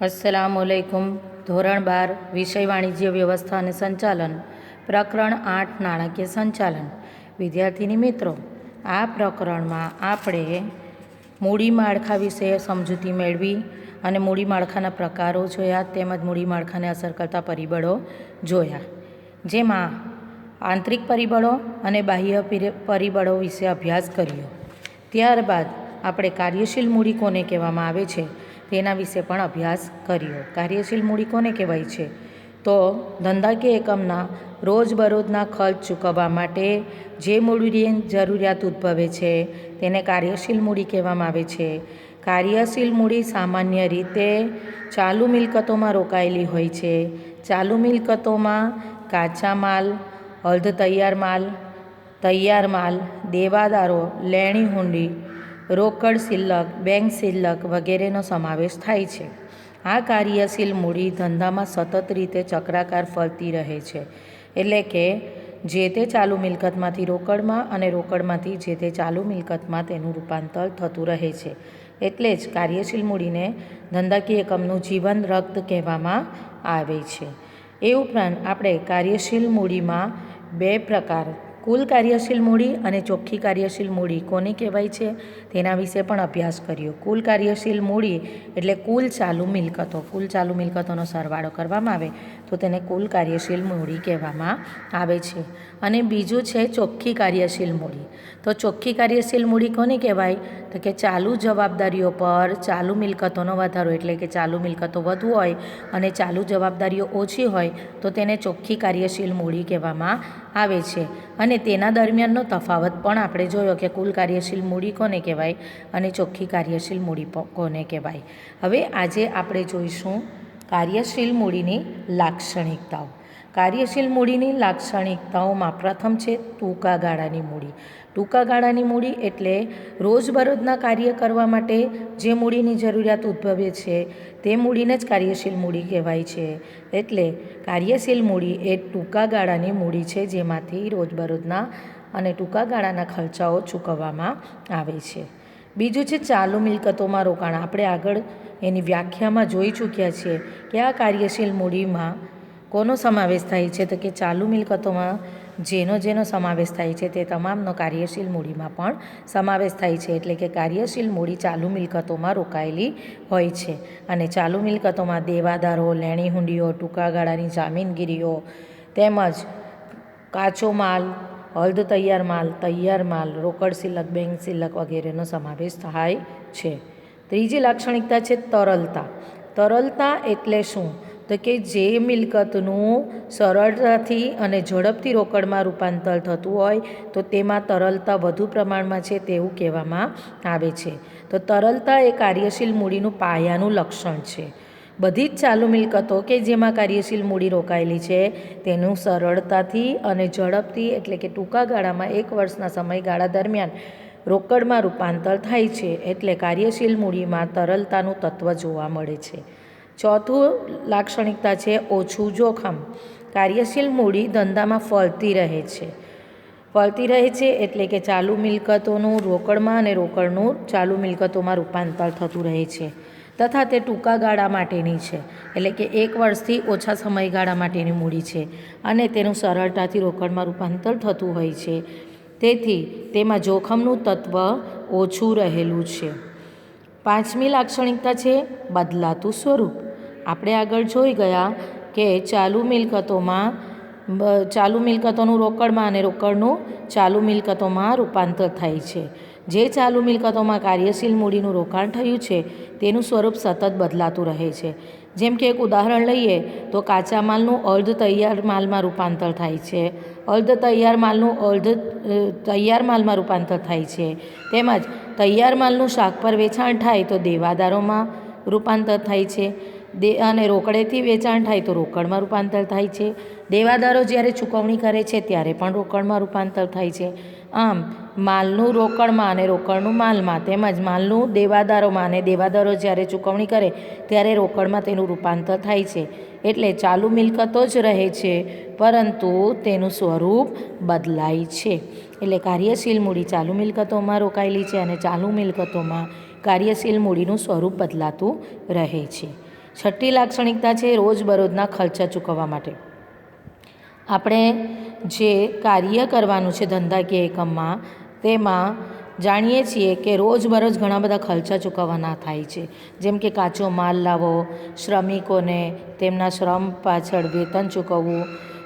અસલામુઅલૈકુમ. ધોરણ બાર, વિષય વાણિજ્ય વ્યવસ્થા અને સંચાલન. પ્રકરણ આઠ, નાણાકીય સંચાલન. વિદ્યાર્થીની મિત્રો, આ પ્રકરણમાં આપણે મૂડી માળખા વિશે સમજૂતી મેળવી અને મૂડી માળખાના પ્રકારો જોયા તેમજ મૂડી માળખાને અસર કરતા પરિબળો જોયા. જેમાં આંતરિક પરિબળો અને બાહ્ય પરિબળો વિશે અભ્યાસ કર્યો. ત્યારબાદ આપણે કાર્યશીલ મૂડી કોને કહેવામાં આવે છે? તેના વિશે પણ અભ્યાસ કર્યો. કાર્યશીલ મૂડી કોને કહેવાય છે? તો ધંધાકીય એકમના રોજબરોજના ખર્ચ ચૂકવવા માટે જે મૂડીની જરૂરિયાત ઉદ્ભવે છે તેને કાર્યશીલ મૂડી કહેવામાં આવે છે. કાર્યશીલ મૂડી સામાન્ય રીતે ચાલુ મિલકતોમાં રોકાયેલી હોય છે. ચાલુ મિલકતોમાં કાચા માલ અર્ધ તૈયાર માલ તૈયાર માલ, દેવાદારો લેણી હુંડી રોકડ શિલ્લક બેંક શિલ્લક વગેરેનો સમાવેશ થાય છે. આ કાર્યશીલ મૂડી ધંધામાં સતત રીતે ચક્રાકાર ફરતી રહે છે. એટલે કે જે તે ચાલુ મિલકતમાંથી રોકડમાં અને રોકડમાંથી જે તે ચાલુ મિલકતમાં તેનું રૂપાંતર થતું રહે છે. એટલે જ કાર્યશીલ મૂડીને ધંધાકીય એકમનું જીવન રક્ત કહેવામાં આવે છે. એ ઉપરાંત આપણે કાર્યશીલ મૂડીમાં બે પ્રકાર કુલ કાર્યશીલ મૂડી અને ચોખ્ખી કાર્યશીલ મૂડી કોને કહેવાય છે? તેના વિશે પણ અભ્યાસ કર્યો. કુલ કાર્યશીલ મૂડી એટલે કુલ ચાલુ મિલકતો. કુલ ચાલુ મિલકતોનો સરવાળો કરવામાં આવે. તો તેને કુલ કાર્યશીલ મૂડી કહેવામાં આવે છે. અને બીજું છે ચોખ્ખી કાર્યશીલ મૂડી. તો ચોખ્ખી કાર્યશીલ મૂડી કોને કહેવાય? તો કે ચાલુ જવાબદારીઓ પર ચાલુ મિલકતોનો વધારો એટલે કે ચાલુ મિલકતો વધુ હોય અને ચાલુ જવાબદારીઓ ઓછી હોય તો તેને ચોખ્ખી કાર્યશીલ મૂડી કહેવામાં આવે છે. અને તેના દરમિયાનનો તફાવત પણ આપણે જોયો કે કુલ કાર્યશીલ મૂડી કોને કહેવાય અને ચોખ્ખી કાર્યશીલ મૂડી કોને કહેવાય. હવે આજે આપણે જોઈશું કાર્યશીલ મૂડીની લાક્ષણિકતાઓ. કાર્યશીલ મૂડીની લાક્ષણિકતાઓમાં પ્રથમ છે ટૂંકા ગાળાની મૂડી. ટૂંકા ગાળાની મૂડી એટલે રોજબરોજના કાર્ય કરવા માટે જે મૂડીની જરૂરિયાત ઉદ્ભવે છે, તે મૂડીને જ કાર્યશીલ મૂડી કહેવાય છે. એટલે કાર્યશીલ મૂડી એ ટૂંકા ગાળાની મૂડી છે જેમાંથી રોજબરોજના અને ટૂંકા ગાળાના ખર્ચાઓ ચૂકવવામાં આવે છે. બીજું છે ચાલુ મિલકતોમાં રોકાણ. આપણે આગળ એની વ્યાખ્યામાં જોઈ ચૂક્યા છીએ કે આ કાર્યશીલ મૂડીમાં કોનો સમાવેશ થાય છે તો કે ચાલુ મિલકતોમાં જેનો જેનો સમાવેશ થાય છે તે તમામનો કાર્યશીલ મૂડીમાં પણ સમાવેશ થાય છે. એટલે કે કાર્યશીલ મૂડી ચાલુ મિલકતોમાં રોકાયેલી હોય છે. અને ચાલુ મિલકતોમાં દેવાદારો લેણી હુંડીઓ ટૂંકા ગાળાની જામીનગીરીઓ તેમજ કાચો માલ અર્ધ તૈયાર માલ તૈયાર માલ, રોકડ સિલક, બેંક સિલક વગેરેનો સમાવેશ થાય છે. ત્રીજી લાક્ષણિકતા છે તરલતા. તરલતા એટલે શું? તો કે જે મિલકતનું સરળતાથી અને ઝડપથી રોકડમાં રૂપાંતર થતું હોય, તો તેમાં તરલતા વધુ પ્રમાણમાં છે તેવું કહેવામાં આવે છે. તો તરલતા એ કાર્યશીલ મૂડીનું પાયાનું લક્ષણ છે. બધી જ ચાલુ મિલકતો કે જેમાં કાર્યશીલ મૂડી રોકાયેલી છે, તેનું સરળતાથી અને ઝડપથી એટલે કે ટૂંકા ગાળામાં એક વર્ષના સમયગાળા દરમિયાન રોકડમાં રૂપાંતર થાય છે, એટલે કાર્યશીલ મૂડીમાં તરલતાનું તત્વ જોવા મળે છે. ચોથું લાક્ષણિકતા છે ઓછું જોખમ. કાર્યશીલ મૂડી ધંધામાં ફળતી રહે છે. ફળતી રહે છે એટલે કે ચાલુ મિલકતોનું રોકડમાં અને રોકડનું ચાલુ મિલકતોમાં રૂપાંતર થતું રહે છે. તથા તે ટૂંકા ગાળા માટેની છે. એટલે કે એક વર્ષથી ઓછા સમયગાળા માટેની મૂડી છે. અને તેનું સરળતાથી રોકડમાં રૂપાંતર થતું હોય છે. તેથી તેમાં જોખમનું તત્વ ઓછું રહેલું છે. પાંચમી લાક્ષણિકતા છે બદલાતું સ્વરૂપ. આપણે આગળ જોઈ ગયા કે ચાલુ મિલકતોમાં ચાલુ મિલકતોનું રોકડમાં અને રોકડનું ચાલુ મિલકતોમાં રૂપાંતર થાય છે. જે ચાલુ મિલકતોમાં કાર્યશીલ મૂડીનું રોકાણ થયું છે, તેનું સ્વરૂપ સતત બદલાતું રહે છે. જેમ કે એક ઉદાહરણ લઈએ, તો કાચા માલનું અર્ધ તૈયાર માલમાં રૂપાંતર થાય છે. અર્ધ તૈયાર માલનું અર્ધ તૈયાર માલમાં રૂપાંતર થાય છે. તેમજ તૈયાર માલનું શાક પર વેચાણ થાય તો દેવાદારોમાં રૂપાંતર થાય છે. દે, અને રોકડેથી વેચાણ થાય તો રોકડમાં રૂપાંતર થાય છે. દેવાદારો જ્યારે ચૂકવણી કરે છે, ત્યારે પણ રોકડમાં રૂપાંતર થાય છે. આમ માલનું રોકડમાં અને રોકડનું માલમાં તેમજ માલનું દેવાદારોમાં અને દેવાદારો જ્યારે ચૂકવણી કરે ત્યારે રોકડમાં તેનું રૂપાંતર થાય છે. એટલે ચાલુ મિલકતો જ રહે છે, પરંતુ તેનું સ્વરૂપ બદલાય છે. એટલે કાર્યશીલ મૂડી ચાલુ મિલકતોમાં રોકાયેલી છે અને ચાલુ મિલકતોમાં કાર્યશીલ મૂડીનું સ્વરૂપ બદલાતું રહે છે. છઠ્ઠી લાક્ષણિકતા છે રોજબરોજના ખર્ચા ચૂકવવા માટે. આપણે જે કાર્ય કરવાનું છે ધંધાકીય એકમમાં, તેમાં જાણીએ છીએ કે રોજબરોજ ઘણા બધા ખર્ચા ચૂકવવાના થાય છે. જેમ કે કાચો માલ લાવો શ્રમિકોને તેમના શ્રમ પાછળ વેતન ચૂકવવું,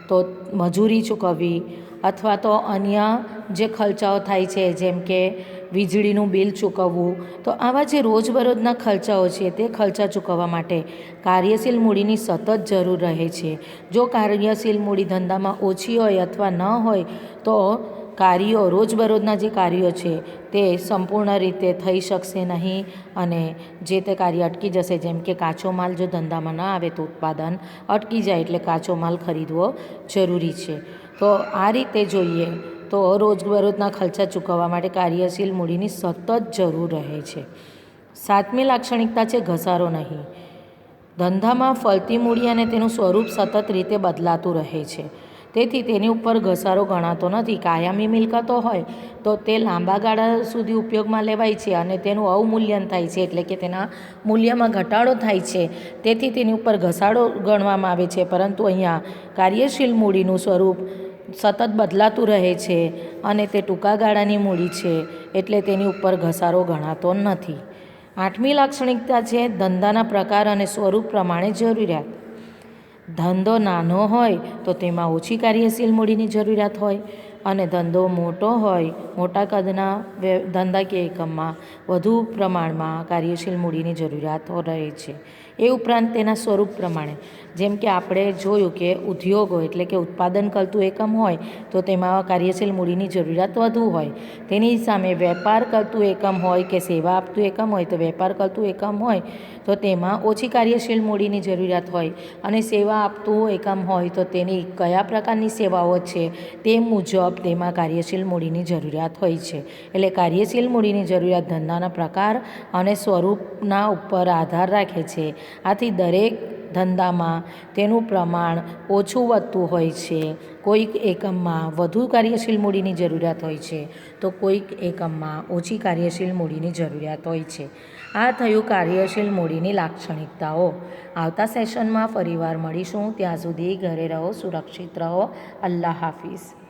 તો મજૂરી ચૂકવવી, અથવા તો અન્ય જે ખર્ચાઓ થાય છે, જેમ કે વીજળીનું બિલ ચૂકવવું. તો આવા જે રોજબરોજના ખર્ચાઓ છે તે ખર્ચા ચૂકવવા માટે કાર્યશીલ મૂડીની સતત જરૂર રહે છે. જો કાર્યશીલ મૂડી ધંધામાં ઓછી હોય અથવા ન હોય, તો કાર્યો રોજબરોજના જે કાર્યો છે તે સંપૂર્ણ રીતે થઈ શકશે નહીં અને જે તે કાર્ય અટકી જશે, જેમ કે કાચો માલ જો ધંધામાં ન આવે તો ઉત્પાદન અટકી જાય એટલે કાચો માલ ખરીદવો જરૂરી છે. તો આ રીતે જોઈએ તો રોજબરોજના ખર્ચા ચૂકવવા માટે કાર્યશીલ મૂડીની સતત જરૂર રહે છે. સાતમી લાક્ષણિકતા છે ઘસારો નહીં. ધંધામાં ફરતી મૂડી અને તેનું સ્વરૂપ સતત રીતે બદલાતું રહે છે. તેથી તેની ઉપર ઘસારો ગણાતો નથી. કાયમી મિલકતો હોય તો તે લાંબા ગાળા સુધી ઉપયોગમાં લેવાય છે અને તેનું અવમૂલ્યન થાય છે એટલે કે તેના મૂલ્યમાં ઘટાડો થાય છે. તેથી તેની ઉપર ઘસાડો ગણવામાં આવે છે. પરંતુ અહીંયા કાર્યશીલ મૂડીનું સ્વરૂપ સતત બદલાતું રહે છે અને તે ટૂંકા ગાળાની મૂડી છે એટલે તેની ઉપર ઘસારો ગણાતો નથી. આઠમી લાક્ષણિકતા છે ધંધાના પ્રકાર અને સ્વરૂપ પ્રમાણે જરૂરિયાત. ધંધો નાનો હોય તો તેમાં ઓછી કાર્યશીલ મૂડીની જરૂરિયાત હોય અને ધંધો મોટો હોય, મોટા કદના ધંધાકીય એકમમાં વધુ પ્રમાણમાં કાર્યશીલ મૂડીની જરૂરિયાતો રહે છે. એ ઉપરાંત તેના સ્વરૂપ પ્રમાણે. જેમ કે આપણે જોયું કે ઉદ્યોગો એટલે કે ઉત્પાદન કરતું એકમ હોય, તો તેમાં કાર્યશીલ મૂડીની જરૂરિયાત વધુ હોય. તેની સામે વેપાર કરતું એકમ હોય કે સેવા આપતું એકમ હોય, તો વેપાર કરતું એકમ હોય, તો તેમાં ઓછી કાર્યશીલ મૂડીની જરૂરિયાત હોય. અને સેવા આપતું એકમ હોય, તો તેની કયા પ્રકારની સેવાઓ છે તે મુજબ તેમાં કાર્યશીલ મૂડીની જરૂરિયાત હોય છે. એટલે કાર્યશીલ મૂડીની જરૂરિયાત ધંધાના પ્રકાર અને સ્વરૂપના ઉપર આધાર રાખે છે. આથી દરેક ધંધામાં તેનું પ્રમાણ ઓછું વધતું હોય છે. કોઈક એકમમાં વધુ કાર્યશીલ મૂડીની જરૂરિયાત હોય છે, તો કોઈક એકમમાં ઓછી કાર્યશીલ મૂડીની જરૂરિયાત હોય છે. આ થયું કાર્યશીલ મૂડીની લાક્ષણિકતાઓ. આવતા સેશનમાં ફરીવાર મળીશું. ત્યાં સુધી ઘરે રહો, સુરક્ષિત રહો. અલ્લાહ હાફિઝ.